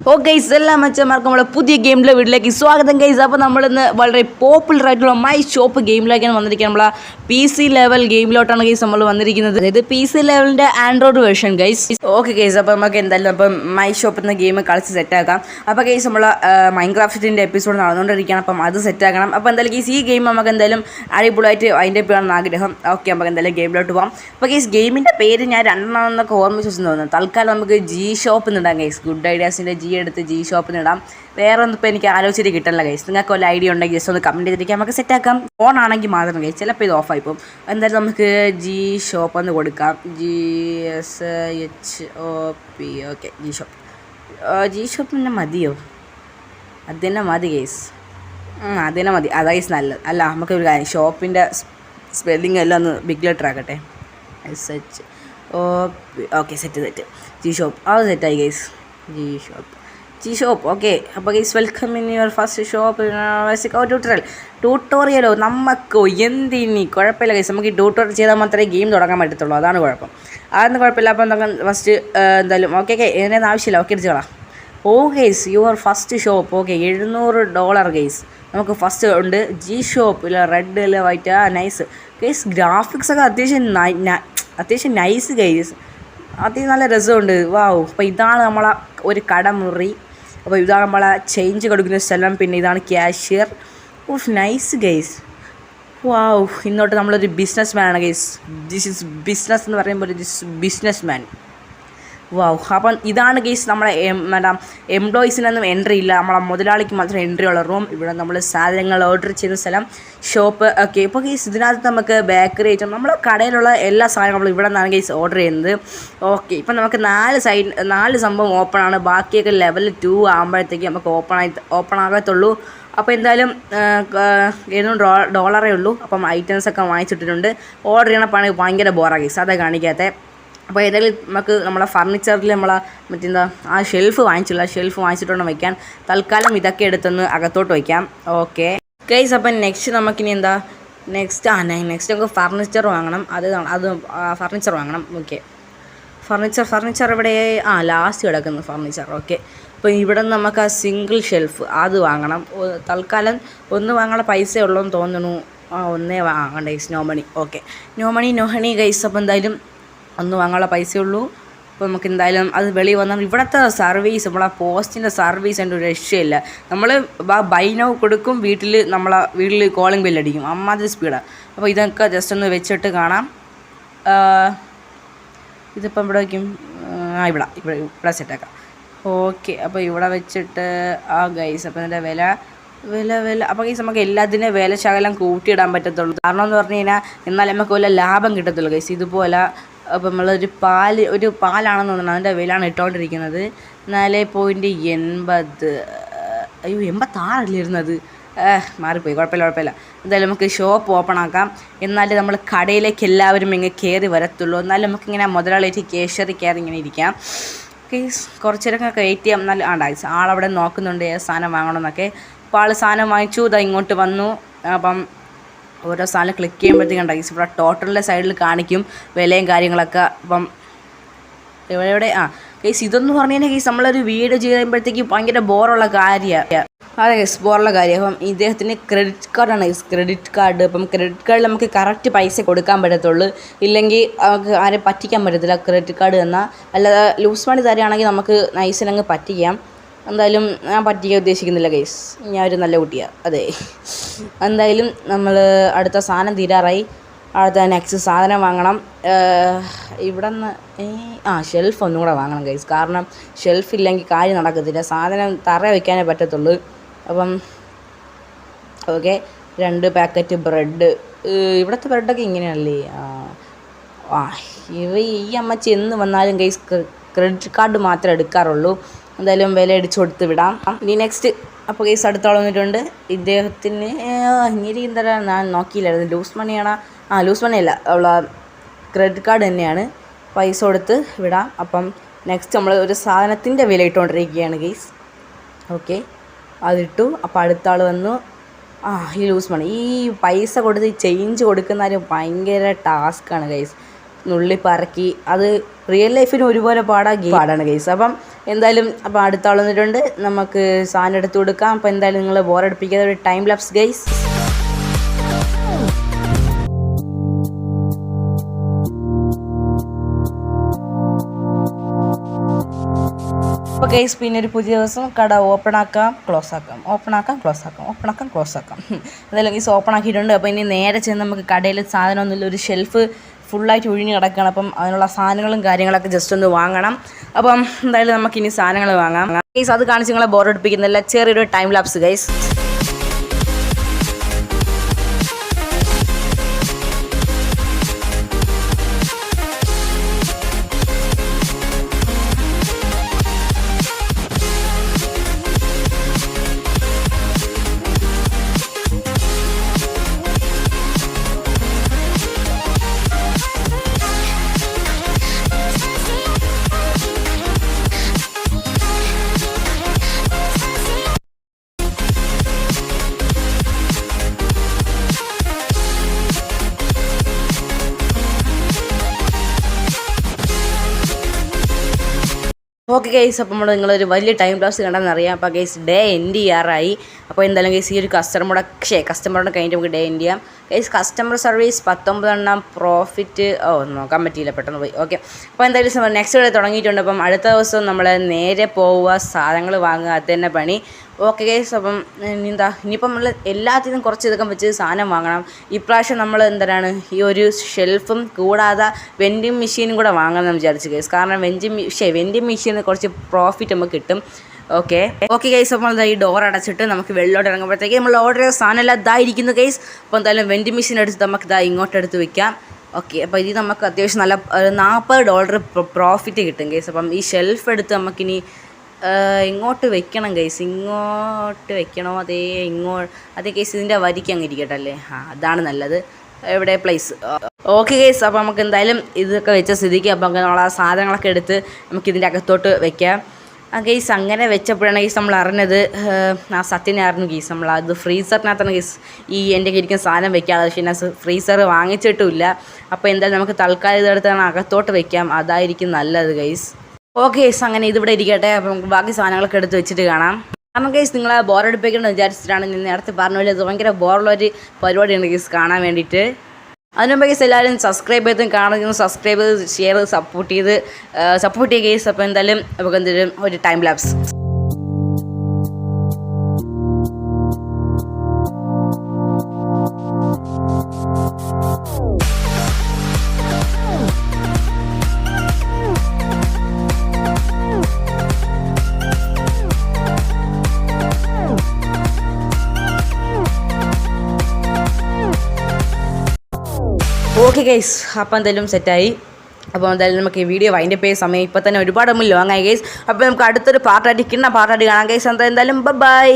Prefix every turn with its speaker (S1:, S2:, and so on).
S1: ഓ guys എല്ലാ മച്ചന്മാർക്കും നമ്മുടെ പുതിയ ഗെയിമിലെ വീട്ടിലേക്ക് സ്വാഗതം ഗൈസ് അപ്പോൾ നമ്മളിന്ന് വളരെ പോപ്പുലർ ആയിട്ടുള്ള മൈ ഷോപ്പ് ഗെയിമിലേക്കാണ് വന്നിരിക്കുന്നത്. നമ്മളെ പി സി ലെവൽ ഗെയിമിലോട്ടാണ് ഗൈസ് നമ്മൾ വന്നിരിക്കുന്നത്. അതായത് P C ലെവലിന്റെ android version guys okay guys അപ്പോൾ നമുക്ക് എന്തായാലും അപ്പം മൈ ഷോപ്പിൽ നിന്ന് ഗെയിം കളിച്ച് സെറ്റാക്കാം അപ്പോൾ ഗൈസ് നമ്മൾ മൈൻക്രാഫ്റ്റിന്റെ എപ്പിസോഡ് നടന്നുകൊണ്ടിരിക്കുകയാണ് അപ്പം അത് സെറ്റാക്കണം അപ്പോൾ എന്തായാലും ഗൈസ് ഈ ഗെയിം നമുക്ക് എന്തായാലും അടിപൊളിയായിട്ട് അതിന്റെ പേരാണ് ആഗ്രഹം. ഓക്കെ നമുക്ക് എന്തായാലും ഗെയിമിലോട്ട് പോകാം അപ്പോൾ ഗൈസ് ഗെയിമിന്റെ പേര് ഞാൻ രണ്ടെണ്ണം എന്നൊക്കെ ഓർമ്മിച്ചു തോന്നുന്നു തൽക്കാലം നമുക്ക് ജി ഷോപ്പ് എന്നുണ്ടാകും ഗൈസ് ഗുഡ് ഐഡിയാസിന്റെ ജി എടുത്ത് ജി ഷോപ്പിൽ ഇടാം. വേറെ ഒന്നും ഇപ്പോൾ എനിക്ക് ആലോചിച്ചിട്ട് കിട്ടണില്ല ഗൈസ് നിങ്ങൾക്ക് വല്ല ഐഡിയ ഉണ്ടെങ്കിൽ ജസ്റ്റ് ഒന്ന് കമന്റ് ചെയ്തിരിക്കാം. നമുക്ക് സെറ്റ് ആക്കാം. ഫോൺ ആണെങ്കിൽ മാത്രം ഗൈസ് ചിലപ്പോൾ ഇത് ഓഫായി പോകും. എന്തായാലും നമുക്ക് ജി ഷോപ്പ് ഒന്ന് കൊടുക്കാം. G S H O P okay G shop G shop തന്നെ മതിയോ? അത് തന്നെ മതി ഗൈസ് അത് തന്നെ മതി. അതാ ഗൈസ് നല്ലത്. അല്ല നമുക്ക് ഒരു കാര്യം ഷോപ്പിന്റെ സ്പെല്ലിംഗ് എല്ലാം ഒന്ന് big letter ആക്കട്ടെ. S H O okay set set G shop അത് സെറ്റായി guys G shop G shop okay അപ്പോൾ guys welcome in your first shop tutorial ട്യൂട്ടോറിയലോ നമുക്കോ എന്തിനി? കുഴപ്പമില്ല ഗൈസ് നമുക്ക് ഈ ട്യൂട്ടോറിയൽ ചെയ്താൽ മാത്രമേ ഗെയിം തുടങ്ങാൻ പറ്റത്തുള്ളൂ. അതാണ് കുഴപ്പം. അതൊന്നും കുഴപ്പമില്ല. അപ്പോൾ നമുക്ക് ഫസ്റ്റ് എന്തായാലും ഓക്കെ ഓക്കെ ഇതിനൊന്നും ആവശ്യമില്ല. ഓക്കെ അടിച്ചോളാം ഓ guys your first shop okay എഴുന്നൂറ് ഡോളർ ഗെയ്സ് നമുക്ക് ഫസ്റ്റ് ഉണ്ട് ജി ഷോപ്പ് ഇല്ല റെഡ് ഇല്ല വൈറ്റ് ആ നൈസ് ഗെയ്സ് ഗ്രാഫിക്സ് ഒക്കെ അത്യാവശ്യം അത്യാവശ്യം നൈസ് ഗെയ്സ് അത്യാവശ്യം നല്ല രസമുണ്ട്. വാവ് അപ്പോൾ ഇതാണ് നമ്മളെ ഒരു കടമുറി. അപ്പോൾ ഇതാണ് നമ്മളെ ചേഞ്ച് കൊടുക്കുന്ന സ്ഥലം. പിന്നെ ഇതാണ് cashier of nice guys wow ഇന്നോട്ട് നമ്മളൊരു ബിസിനസ് മാനാണ് ഗൈസ് ദിസ് ഇസ് ബിസിനസ് എന്ന് പറയുമ്പോൾ ദിസ് ബിസിനസ് മാൻ വാവ് അപ്പം ഇതാണ് കേസ് നമ്മളെ മേഡം എംപ്ലോയീസിനൊന്നും എൻട്രി ഇല്ല. നമ്മളെ മുതലാളിക്ക് മാത്രം എൻട്രി ഉള്ള റൂം ഇവിടെ നമ്മൾ സാധനങ്ങൾ ഓർഡർ ചെയ്യുന്ന സ്ഥലം ഷോപ്പ് ഒക്കെ. ഇപ്പോൾ കേസ് ഇതിനകത്ത് നമുക്ക് ബേക്കറി ഐറ്റം നമ്മളെ കടയിലുള്ള എല്ലാ സാധനങ്ങളും ഇവിടെ നിന്നാണ് കേസ് ഓർഡർ ചെയ്യുന്നത്. ഓക്കെ ഇപ്പം നമുക്ക് നാല് സൈഡ് നാല് സംഭവം ഓപ്പൺ ആണ്. ബാക്കിയൊക്കെ ലെവൽ ടു ആകുമ്പോഴത്തേക്ക് നമുക്ക് ഓപ്പൺ ആയി ഓപ്പൺ ആകത്തുള്ളൂ. അപ്പോൾ എന്തായാലും ഏതും ഡോളറേ ഉള്ളൂ. അപ്പം ഐറ്റംസ് ഒക്കെ വാങ്ങിച്ചിട്ടിട്ടുണ്ട്. ഓർഡർ ചെയ്യണ പണി ഭയങ്കര ബോറാണ് കേസ് അതാ കാണിക്കാത്തത് അപ്പോൾ ഏതായാലും നമുക്ക് നമ്മളെ ഫർണിച്ചറിൽ നമ്മളെ മറ്റെന്താ ആ ഷെൽഫ് വാങ്ങിച്ചില്ല ഷെൽഫ് വാങ്ങിച്ചിട്ടുണ്ട് വയ്ക്കാൻ തൽക്കാലം ഇതൊക്കെ എടുത്തൊന്ന് അകത്തോട്ട് വയ്ക്കാം ഓക്കെ ഗൈസ് അപ്പം നെക്സ്റ്റ് നമുക്കിനി എന്താ നെക്സ്റ്റ് ആ നെക്സ്റ്റ് നമുക്ക് ഫർണിച്ചർ വാങ്ങണം. അത് അത് ഫർണിച്ചർ വാങ്ങണം. ഓക്കെ ഫർണിച്ചർ ഫർണിച്ചർ ഇവിടെ ആ ലാസ്റ്റ് കിടക്കുന്നു ഫർണിച്ചർ ഓക്കെ അപ്പോൾ ഇവിടെ നിന്ന് നമുക്ക് ആ സിംഗിൾ ഷെൽഫ് അത് വാങ്ങണം. തൽക്കാലം ഒന്ന് വാങ്ങാനുള്ള പൈസ ഉള്ളൂ എന്ന് തോന്നുന്നു. ആ ഒന്നേ വാങ്ങണ്ട guys no money okay no money no honey guys അപ്പോൾ എന്തായാലും ഒന്ന് വാങ്ങാനുള്ള പൈസ ഉള്ളൂ അപ്പോൾ നമുക്ക് എന്തായാലും അത് വെളി വന്നാൽ ഇവിടുത്തെ സർവീസ് നമ്മളെ പോസ്റ്റിന്റെ സർവീസ് എന്റെ ഒരു രക്ഷയില്ല. നമ്മൾ ബൈനോ കൊടുക്കും വീട്ടിൽ നമ്മളെ വീട്ടിൽ കോളിംഗ് ബില്ലടിക്കും. അമ്മാതിരി സ്പീഡാണ് അപ്പോൾ ഇതൊക്കെ ജസ്റ്റ് ഒന്ന് വെച്ചിട്ട് കാണാം. ഇതിപ്പം ഇവിടെ വയ്ക്കും. ആ ഇവിടെ ഇവിടെ ഇവിടെ സെറ്റാക്കാം ഓക്കെ അപ്പോൾ ഇവിടെ വെച്ചിട്ട് ആ ഗൈസ് അപ്പോൾ ഇതിന്റെ വില വില വില. അപ്പോൾ ഗൈസ് നമുക്ക് എല്ലാത്തിനും വില ശകലം കൂട്ടിയിടാൻ പറ്റത്തുള്ളൂ. കാരണം എന്ന് പറഞ്ഞു കഴിഞ്ഞാൽ എന്നാലേ നമുക്ക് വല്ല ലാഭം കിട്ടത്തുള്ളൂ ഗൈസ് ഇതുപോലെ അപ്പോൾ നമ്മളൊരു പാൽ ഒരു പാലാണെന്ന് തോന്നുന്നു. അതിന്റെ വിലയാണ് ഇട്ടുകൊണ്ടിരിക്കുന്നത് നാല് പോയിന്റ് എൺപത് അയ്യോ എൺപത്താറല്ലേ ഇരുന്നത്? മാറിപ്പോയി. കുഴപ്പമില്ല കുഴപ്പമില്ല. എന്തായാലും നമുക്ക് ഷോപ്പ് ഓപ്പൺ ആക്കാം. എന്നാലേ നമ്മൾ കടയിലേക്ക് എല്ലാവരും ഇങ്ങനെ കയറി വരത്തുള്ളൂ. എന്നാലും നമുക്കിങ്ങനെ മുതലാളിയായിട്ട് കേശറി കയറി ഇങ്ങനെ ഇരിക്കാം. ഓക്കെ കുറച്ച് നേരമൊക്കെ വെയിറ്റ് ചെയ്യാം. നല്ല ആണ്ടാ ആളവിടെ നോക്കുന്നുണ്ട്. സാധനം വാങ്ങണമെന്നൊക്കെ അപ്പോൾ ആൾ സാധനം വാങ്ങിച്ചു. ഇതാ ഇങ്ങോട്ട് വന്നു. അപ്പം ഓരോ സാധനം ക്ലിക്ക് ചെയ്യുമ്പോഴത്തേക്കും ഉണ്ടാക്കി ഇവിടെ ടോട്ടലിന്റെ സൈഡിൽ കാണിക്കും വിലയും കാര്യങ്ങളൊക്കെ. അപ്പം എവിടെ ആ കേസ് ഇതെന്ന് പറഞ്ഞു കഴിഞ്ഞാൽ കേസ് നമ്മളൊരു വീട് ചെയ്യുമ്പോഴത്തേക്ക് ഭയങ്കര ബോറുള്ള കാര്യമാണ് അതെ കേസ് ബോറുള്ള കാര്യം. അപ്പം ഇദ്ദേഹത്തിന് ക്രെഡിറ്റ് കാർഡാണ് കേസ് ക്രെഡിറ്റ് കാർഡ് അപ്പം ക്രെഡിറ്റ് കാർഡിൽ നമുക്ക് കറക്റ്റ് പൈസ കൊടുക്കാൻ പറ്റത്തുള്ളൂ. ഇല്ലെങ്കിൽ നമുക്ക് ആരെ പറ്റിക്കാൻ പറ്റത്തില്ല. ക്രെഡിറ്റ് കാർഡ് തന്നാൽ അല്ലാതെ ലൂസ് മണി തരികയാണെങ്കിൽ നമുക്ക് നൈസിനങ്ങ് പറ്റിക്കാം. എന്തായാലും ഞാൻ പറ്റിക്കാൻ ഉദ്ദേശിക്കുന്നില്ല കേസ് ഞാൻ ഒരു നല്ല കുട്ടിയാണ് അതെ. എന്തായാലും നമ്മൾ അടുത്ത സാധനം തീരാറായി. അടുത്ത നെക്സ്റ്റ് സാധനം വാങ്ങണം. ഇവിടെ നിന്ന് ആ ഷെൽഫ് ഒന്നും കൂടെ വാങ്ങണം ഗൈസ് കാരണം ഷെൽഫ് ഇല്ലെങ്കിൽ കാര്യം നടക്കത്തില്ല. സാധനം തറ വയ്ക്കാനേ പറ്റത്തുള്ളൂ. അപ്പം ഓക്കെ രണ്ട് പാക്കറ്റ് ബ്രെഡ് ഇവിടുത്തെ ബ്രെഡൊക്കെ ഇങ്ങനെയല്ലേ? ആ ഇവ ഈ അമ്മച്ചി എന്ന് വന്നാലും ഗൈസ് ക്രെഡിറ്റ് കാർഡ് മാത്രമേ എടുക്കാറുള്ളൂ. എന്തായാലും വില അടിച്ചു കൊടുത്ത് വിടാം. ഇനി നെക്സ്റ്റ് അപ്പോൾ കേസ് അടുത്തോളം വന്നിട്ടുണ്ട്. ഇദ്ദേഹത്തിന് ഇങ്ങനെ എന്താ ഞാൻ നോക്കിയില്ലായിരുന്നു ലൂസ് മണിയാണ് ആ ലൂസ് മണി അല്ല. അവളെ ക്രെഡിറ്റ് കാർഡ് തന്നെയാണ്. പൈസ കൊടുത്ത് വിടാം. അപ്പം നെക്സ്റ്റ് നമ്മൾ ഒരു സാധനത്തിന്റെ വില ഇട്ടുകൊണ്ടിരിക്കുകയാണ് ഗെയ്സ് ഓക്കെ അതിട്ടു. അപ്പോൾ അടുത്ത ആൾ വന്നു. ആ ഈ ലൂസ് മണി ഈ പൈസ കൊടുത്ത് ചേഞ്ച് കൊടുക്കുന്ന കാര്യം ഭയങ്കര ടാസ്ക്കാണ് ഗൈസ് നുള്ളി പറക്കി അത് റിയൽ ലൈഫിന് ഒരുപോലെ പാടാ ഗെയിം. പാടാണ് ഗെയ്സ് അപ്പം എന്തായാലും അപ്പോൾ അടുത്ത ആൾ വന്നിട്ടുണ്ട് നമുക്ക് സാധനം എടുത്ത് കൊടുക്കാം. അപ്പോൾ എന്തായാലും നിങ്ങൾ ബോറടിപ്പിക്കാതെ ഒരു ടൈം ലാപ്സ് ഗെയ്സ് അപ്പോൾ കേസ് പിന്നെ ഒരു പുതിയ ദിവസം കട ഓപ്പൺ ആക്കാം ക്ലോസ് ആക്കാം. ഓപ്പൺ ആക്കാം ക്ലോസ് ആക്കാം. ഓപ്പൺ ആക്കാം ക്ലോസ് ആക്കാം. എന്തായാലും കേസ് ഓപ്പൺ ആക്കിയിട്ടുണ്ട്. അപ്പോൾ ഇനി നേരെ ചെന്ന് നമുക്ക് കടയിൽ സാധനമൊന്നുമില്ല. ഒരു ഷെൽഫ് ഫുള്ളായിട്ട് ഒഴിഞ്ഞ് കിടക്കുകയാണ്. അപ്പം അതിനുള്ള സാധനങ്ങളും കാര്യങ്ങളൊക്കെ ജസ്റ്റ് ഒന്ന് വാങ്ങണം. അപ്പം എന്തായാലും നമുക്കിനി സാധനങ്ങൾ വാങ്ങാം. ഗൈസ് അത് കാണിച്ച് നിങ്ങളെ ബോറടിപ്പിക്കുന്നില്ല ചെറിയൊരു time lapse guys okay guys അപ്പോൾ നമ്മൾ നിങ്ങളൊരു വലിയ ടൈം ക്ലാസ് കണ്ടെന്നറിയാം അപ്പോൾ ഗൈസ് ഡേ എൻഡ് ചെയ്യാറായി അപ്പോൾ എന്തായാലും ഗൈസ് ഈ ഒരു കസ്റ്റമറുടെ ക്ഷേ കസ്റ്റമറുടെ കഴിഞ്ഞിട്ട് നമുക്ക് ഡേ എൻഡ് ചെയ്യാം. ഗൈസ് കസ്റ്റമർ സർവീസ് പത്തൊമ്പതെണ്ണം പ്രോഫിറ്റ് ഓ നോക്കാൻ പറ്റിയില്ല പെട്ടെന്ന് പോയി. ഓക്കെ അപ്പോൾ എന്തായാലും നെക്സ്റ്റ് ഡേ തുടങ്ങിയിട്ടുണ്ട്. അപ്പം അടുത്ത ദിവസം നമ്മൾ നേരെ പോവുക സാധനങ്ങൾ വാങ്ങുക അത് തന്നെ പണി. ഓക്കെ ഗൈസ് അപ്പം എന്താ ഇനിയിപ്പം നമ്മൾ എല്ലാത്തിനും കുറച്ച് ഇതൊക്കെ വെച്ച് സാധനം വാങ്ങണം. ഇപ്രാവശ്യം നമ്മൾ എന്താണ് ഈ ഒരു ഷെൽഫും കൂടാതെ വെൻഡിങ് മെഷീനും കൂടെ വാങ്ങാമെന്ന് വിചാരിച്ചു ഗൈസ് കാരണം വെൻഡിങ് മിഷേ വെൻഡിങ് മെഷീന് കുറച്ച് പ്രോഫിറ്റ് നമുക്ക് കിട്ടും. ഓക്കെ? ഓക്കെ ഗൈസ് അപ്പോൾ ഈ ഡോർ അടച്ചിട്ട് നമുക്ക് വെള്ളോട്ട് ഇറങ്ങുമ്പോഴത്തേക്ക് നമ്മൾ ഓർഡർ ചെയ്ത സാധനം എല്ലാം ഇതായിരിക്കുന്നു ഗൈസ് അപ്പോൾ എന്തായാലും വെൻഡിങ് മെഷീൻ എടുത്ത് നമുക്ക് ഇതാ ഇങ്ങോട്ട് എടുത്ത് വെക്കാം. ഓക്കെ അപ്പോൾ ഇത് നമുക്ക് അത്യാവശ്യം നല്ല നാൽപ്പത് ഡോളർ പ്രോഫിറ്റ് കിട്ടും ഗൈസ് അപ്പം ഈ ഷെൽഫ് എടുത്ത് നമുക്കിനി ഇങ്ങോട്ട് വെക്കണം കേസ് ഇങ്ങോട്ട് വെക്കണോ? അതേ ഇങ്ങോ അതേ കേസ് ഇതിന്റെ വരിക്ക് അങ്ങ് ഇരിക്കട്ടല്ലേ ആ അതാണ് നല്ലത്. എവിടെ? പ്ലേസ് ഓക്കെ കേസ് അപ്പോൾ നമുക്ക് എന്തായാലും ഇതൊക്കെ വെച്ച സ്ഥിതിക്ക് അപ്പോൾ നമ്മൾ ആ സാധനങ്ങളൊക്കെ എടുത്ത് നമുക്ക് ഇതിന്റെ അകത്തോട്ട് വെക്കാം. ആ കേസ് അങ്ങനെ വെച്ചപ്പോഴാണ് കേസ് നമ്മൾ അറിഞ്ഞത് ആ സത്യനെ അറിഞ്ഞു നമ്മൾ അത് ഫ്രീസറിനകത്താണ് കേസ് ഈ എന്റെ ഇരിക്കുന്ന സാധനം വെക്കാതെ പക്ഷേ ഞാൻ ഫ്രീസർ വാങ്ങിച്ചിട്ടുമില്ല അപ്പോൾ എന്തായാലും നമുക്ക് തൽക്കാലം ഇതെടുത്താണ് അകത്തോട്ട് വെക്കാം. അതായിരിക്കും നല്ലത് ഗൈസ് ഓക്കെ ഗൈസ് അങ്ങനെ ഇതിവിടെ ഇരിക്കട്ടെ. അപ്പം നമുക്ക് ബാക്കി സാധനങ്ങളൊക്കെ എടുത്ത് വെച്ചിട്ട് കാണാം. കാരണം ഗൈസ് നിങ്ങളെ ബോറടിപ്പിക്കണം വിചാരിച്ചിട്ടാണ് ഞാൻ നേരത്തെ പറഞ്ഞ പോലെ ഇത് ഭയങ്കര ബോറുള്ളൊരു പരിപാടിയാണ് ഗൈസ് കാണാൻ വേണ്ടിയിട്ട്. അതിനു മുമ്പ് ഗൈസ് എല്ലാവരും സബ്സ്ക്രൈബ് ചെയ്തും കാണുന്നു സബ്സ്ക്രൈബ് ചെയ്ത് ഷെയർ സപ്പോർട്ട് ചെയ്ത് സപ്പോർട്ട് ചെയ്യുക ഗൈസ് അപ്പോൾ എന്തായാലും നമുക്ക് എന്തെങ്കിലും ഒരു ടൈം ലാപ്സ് ഓക്കെ ഗൈസ് അപ്പം എന്തായാലും സെറ്റായി അപ്പോൾ എന്തായാലും നമുക്ക് ഈ വീഡിയോ വൈൻഡ് പേ സമയം. ഇപ്പോൾ തന്നെ ഒരുപാട് മുല്ലോ അങ്ങനെ ഗൈസ് അപ്പോൾ നമുക്ക് അടുത്തൊരു പാർട്ടായിട്ട് കിണ്ണ പാർട്ടായിട്ട് കാണാം ഗൈസ് എന്തായാലും ബൈ